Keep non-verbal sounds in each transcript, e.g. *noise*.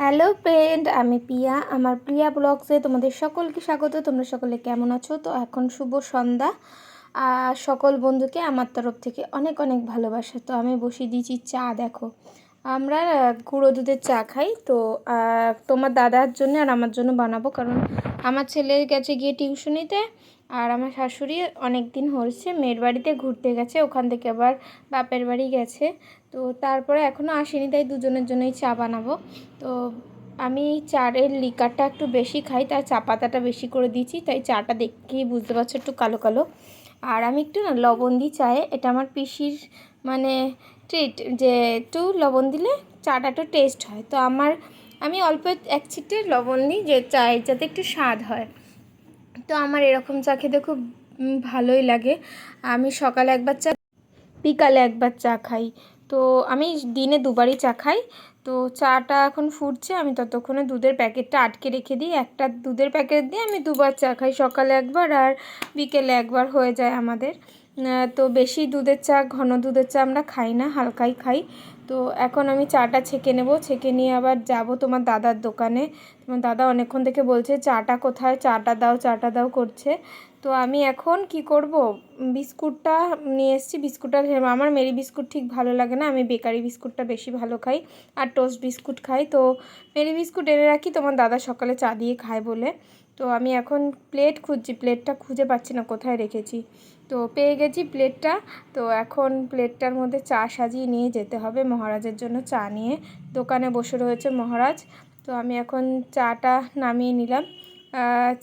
Hello friend, আমি পিয়া আমার প্রিয়া ব্লগসে তোমাদের সকলকে স্বাগত। তোমরা সকলে কেমন আছো? তো এখন শুভ সন্ধ্যা। আর সকল বন্ধুকে আমার তরফ থেকে অনেক অনেক ভালোবাসা। তো আমি বসিয়ে দিয়েছি চা, দেখো। আমরা গুঁড়ো দুধের চা খাই। তো তোমার দাদার জন্য আর আমার জন্য বানাবো। কারণ আমার ছেলের কাছে গিয়ে টিউশনিতে আর আমার শাশুড়ি অনেক দিন হয়েছে, মেয়ের বাড়িতে ঘুরতে গেছে, ওখান থেকে আবার বাপের বাড়ি গেছে। তো তারপরে এখনও আসেনি, তাই দুজনের জন্যই চা বানাবো। তো আমি চারের লিকারটা একটু বেশি খাই, তার চা পাতাটা বেশি করে দিয়েছি, তাই চাটা দেখেই বুঝতে পারছ একটু কালো কালো। আর আমি একটু না লবণ দিই চায়ে, এটা আমার পিসির মানে ট্রিট যে একটু লবণ দিলে চাটা একটু টেস্ট হয়। তো আমার, আমি অল্প এক ছিটে লবণ দিই, যে চায়ের যাতে একটু স্বাদ হয়। তো আমার এরকম চা খেতে খুব ভালোই লাগে। আমি সকালে একবার চা, বিকালে একবার চা খাই। তো আমি দিনে দুবারই চা খাই। তো চাটা এখন ফুটছে, আমি ততক্ষণে দুধের প্যাকেটটা আটকে রেখে দিই। একটা দুধের প্যাকেট দিয়ে আমি দুবার চা খাই, সকালে একবার আর বিকেলে একবার হয়ে যায় আমাদের। তো বেশি দুধের চা, ঘন দুধের চা আমরা খাই না, হালকাই খাই। তো এখন আমি চাটা ছেঁকে নেব। ছেঁকে নিয়ে আবার যাব তোমার দাদার দোকানে। তোমার দাদা অনেকক্ষণ থেকে বলছে, চাটা কোথায়? চাটা দাও চাটা দাও করছে। তো আমি এখন কি করব? বিস্কুটটা নিয়ে এসেছি বিস্কুটটা আমার মেরি বিস্কুট ঠিক ভালো লাগে না, আমি বেকারি বিস্কুটটা বেশি ভালো খাই আর টোস্ট বিস্কুট খাই। তো মেরি বিস্কুট এনে রাখি, তোমার দাদা সকালে চা দিয়ে খায় বলে। তো আমি এখন প্লেট খুঁজছি, প্লেটটা খুঁজে পাচ্ছি না, কোথায় রেখেছি? তো পেয়ে গেছি প্লেটটা, তো এখন প্লেটটার মধ্যে চা সাজিয়ে নিয়ে যেতে হবে, মহারাজের জন্য চা নিয়ে। দোকানে বসে রয়েছে মহারাজ, তো আমি এখন চাটা নামিয়ে নিলাম।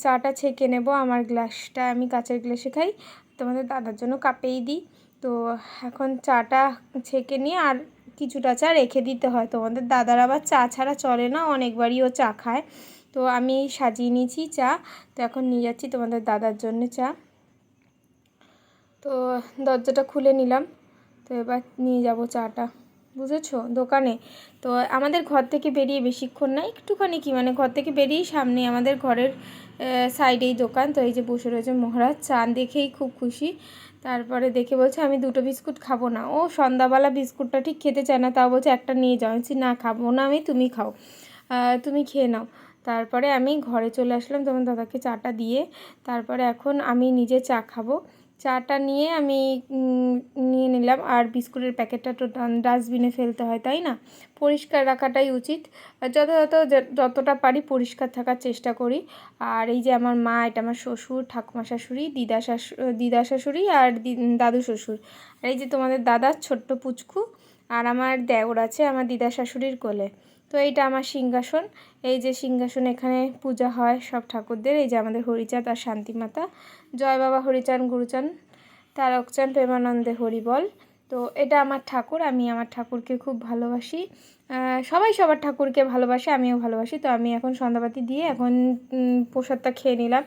চাটা ছেঁকে নেব, আমার গ্লাসটা আমি কাঁচের গ্লাসে খাই। তোমাদের দাদার জন্য কাপেই দিই। তো এখন চাটা ছেঁকে নিয়ে আর কিছুটা চা রেখে দিতে হয়। তোমাদের দাদার আবার চা ছাড়া চলে না, অনেকবারই ও চা খায়। তো আমি সাজিয়ে নিয়েছি চা। তো এখন নিয়ে যাচ্ছি তোমাদের দাদার জন্য চা। তো দরজাটা খুলে নিলাম। তো এবার নিয়ে যাব চাটা। বুঝেছ? দোকানে। তো আমাদের ঘর থেকে বেরিয়ে বেশিক্ষণ না, একটুখানি কি মানে ঘর থেকে বেরিয়েই সামনে আমাদের ঘরের সাইডেই দোকান। তো এই যে বসে রয়েছে মহারাজ, চান দেখেই খুব খুশি। তারপরে দেখে বলছে, আমি দুটো বিস্কুট খাব না। ও সন্ধ্যাবেলা বিস্কুটটা ঠিক খেতে চায় না, তাও বলছে, একটা নিয়ে যাও। আমি না, খাব না আমি, তুমি খাও। তুমি খেয়ে নাও। তারপরে আমি ঘরে চলে আসলাম তোমার দাদাকে চাটা দিয়ে। তারপরে এখন আমি নিজে চা খাব। চাটা নিয়ে আমি নিয়ে নিলাম। আর বিস্কুটের প্যাকেটটা তো ডাস্টবিনে ফেলতে হয়, তাই না? পরিষ্কার রাখাটাই উচিত। যথাযথ যতটা পারি পরিষ্কার থাকার চেষ্টা করি। আর এই যে আমার মা, এটা আমার শ্বশুর ঠাকুমা শাশুড়ি দিদা শাশু দিদা শাশুড়ি আর দাদু শ্বশুর। আর এই যে তোমাদের দাদার ছোট্ট পুচকু, আর আমার দেওর আছে আমার দিদা শাশুড়ির কোলে। তো এইটা আমার সিংহাসন। এই যে সিংহাসন এখানে পূজা হয় সব ঠাকুরদের, এই যে আমাদের হরিচাঁদ আর শান্তিমাতা। জয় বাবা হরিচান গুরুচান তারকচান প্রেমানন্দে হরিবল। তো এটা আমার ঠাকুর, আমি আমার ঠাকুরকে খুব ভালোবাসি। সবাই সবার ঠাকুরকে ভালোবাসে, আমিও ভালোবাসি। তো আমি এখন সন্ধ্যাবাতি দিয়ে এখন প্রসাদটা খেয়ে নিলাম।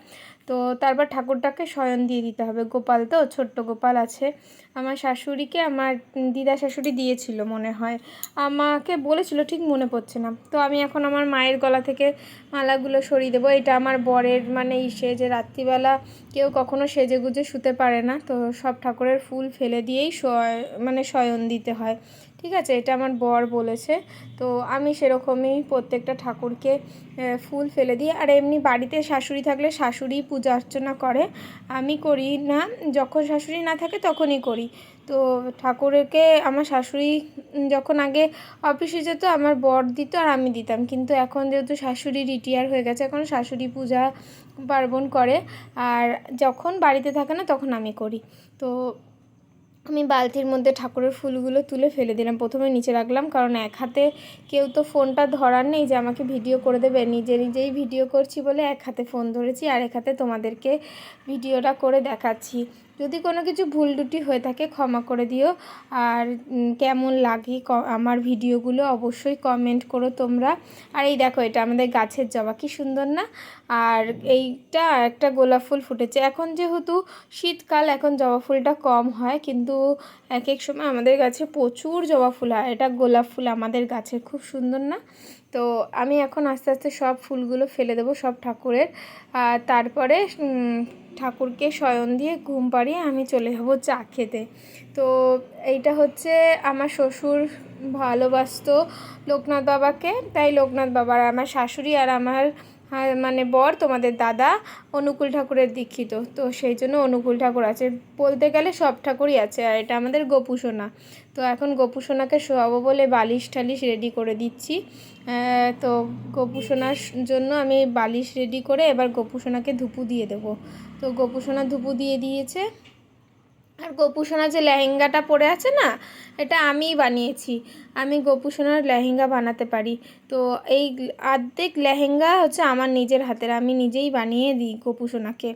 তো তারপর ঠাকুরটাকে শয়ন দিয়ে দিতে হবে। গোপাল তো, ছোট্ট গোপাল আছে। আমার শাশুড়িকে আমার দিদা শাশুড়ি দিয়েছিল মনে হয়। আমাকে বলেছিল, ঠিক মনে পড়ছে না। তো আমি এখন আমার মায়ের গলা থেকে মালাগুলো সরিয়ে দেবো। এটা আমার বরের মানে ইসে যে রাত্রিবেলা কেউ কখনো সেজে গুজে শুতে পারে না। তো সব ঠাকুরের ফুল ফেলে দিয়েই মানে শয়ন দিতে হয়। ঠিক আছে, এটা আমার বর বলেছে। তো আমি সেরকমই প্রত্যেকটা ঠাকুরকে ফুল ফেলে দিই। আর এমনি বাড়িতে শাশুড়ি থাকলে শাশুড়ি পূজা অর্চনা করে। আমি করি না, যখন শাশুড়ি না থাকে তখনই করি। তো ঠাকুরকে, আমার শাশুড়ি যখন আগে অফিসে যেত, আমার বর দিত আর আমি দিতাম। কিন্তু এখন যেহেতু শাশুড়ি রিটায়ার হয়ে গেছে, এখন শাশুড়ি পূজা পার্বণ করে। আর যখন বাড়িতে থাকে না, তখন আমি করি। তো আমি বালতির মধ্যে ঠাকুরের ফুলগুলো তুলে ফেলে দিলাম। প্রথমে নিচে রাখলাম, কারণ এক হাতে কেউ তো ফোনটা ধরার নেই যে আমাকে ভিডিও করে দেবে। নিজে নিজেই ভিডিও করছি বলে এক হাতে ফোন ধরেছি আর এক হাতে তোমাদেরকে ভিডিওটা করে দেখাচ্ছি। যদি কোনো কিছু ভুল দুটি হয়ে থাকে, ক্ষমা করে দিও। আর কেমন লাগে আমার ভিডিওগুলো অবশ্যই কমেন্ট করো তোমরা। আর এই দেখো, এটা আমাদের গাছের জবা, কি সুন্দর না? আর এইটা একটা গোলাপ ফুল ফুটেছে। এখন যেহেতু শীতকাল, এখন জবা ফুলটা কম হয়, কিন্তু এক এক সময় আমাদের গাছে প্রচুর জবা ফুল হয়। এটা গোলাপ ফুল আমাদের গাছের খুব সুন্দর না? তো আমি এখন আস্তে আস্তে সব ফুলগুলো ফেলে দেবো, সব ঠাকুরের। তারপরে ঠাকুরকে শয়ন দিয়ে ঘুম পাড়িয়ে আমি চলে যাব চা খেতে। তো এইটা হচ্ছে আমার শ্বশুর ভালোবাসত লোকনাথ বাবাকে, তাই লোকনাথ বাবার, আমার শাশুড়ি আর আমার মানে বর তোমাদের দাদা অনুকূল ঠাকুরের দীক্ষিত, তো সেই জন্য অনুকূল ঠাকুর আছে। বলতে গেলে সব ঠাকুরই আছে, আর এটা আমাদের গোপুসোনা তো এখন গোপুসোনাকে শোয়াবো বলে বালিশ টালিশ রেডি করে দিচ্ছি। তো গোপুসোনার জন্য আমি বালিশ রেডি করে এবার গোপুসোনাকে ধুপু দিয়ে দেবো। তো গোপুসোনা ধুপু দিয়ে দিয়েছে। আর গোপুসোনা যে লেহেঙ্গাটা পরে আছে না, এটা আমিই বানিয়েছি। আমি গোপুসোনার লেহেঙ্গা বানাতে পারি। তো এই আর্ধেক লেহেঙ্গা হচ্ছে আমার নিজের হাতের, আমি নিজেই বানিয়ে দিই গোপুসোনাকে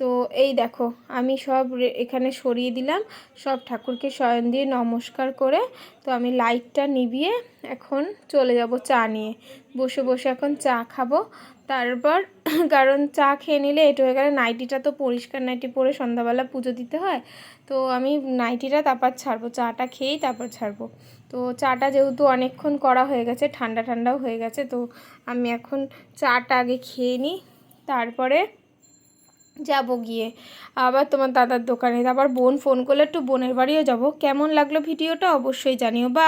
তো এই দেখো, আমি সব এখানে সরিয়ে দিলাম, সব ঠাকুরকে শয়ন দিয়ে নমস্কার করে, তো আমি লাইটটা নিভিয়ে এখন চলে যাব চা নিয়ে। বসে বসে এখন চা খাব। তারপর *clears throat* কারণ চা খেয়ে নিলে এটা হয়ে গেলে নাইটিটা তো পরিষ্কার নাইটি পরে সন্ধ্যাবেলা পুজো দিতে হয়। তো আমি নাইটিটা তারপর ছাড়বো, চাটা খেয়েই তারপর ছাড়বো। তো চাটা যেহেতু অনেকক্ষণ করা হয়ে গেছে, ঠান্ডা ঠান্ডাও হয়ে গেছে, তো আমি এখন চাটা আগে খেয়ে নিই, তারপরে যাব গিয়ে। আবার তোমার দাদার দোকানে তারপর বোন ফোন করলে একটু বোনের বাড়িও যাব। কেমন লাগল ভিডিওটা অবশ্যই জানিও। বা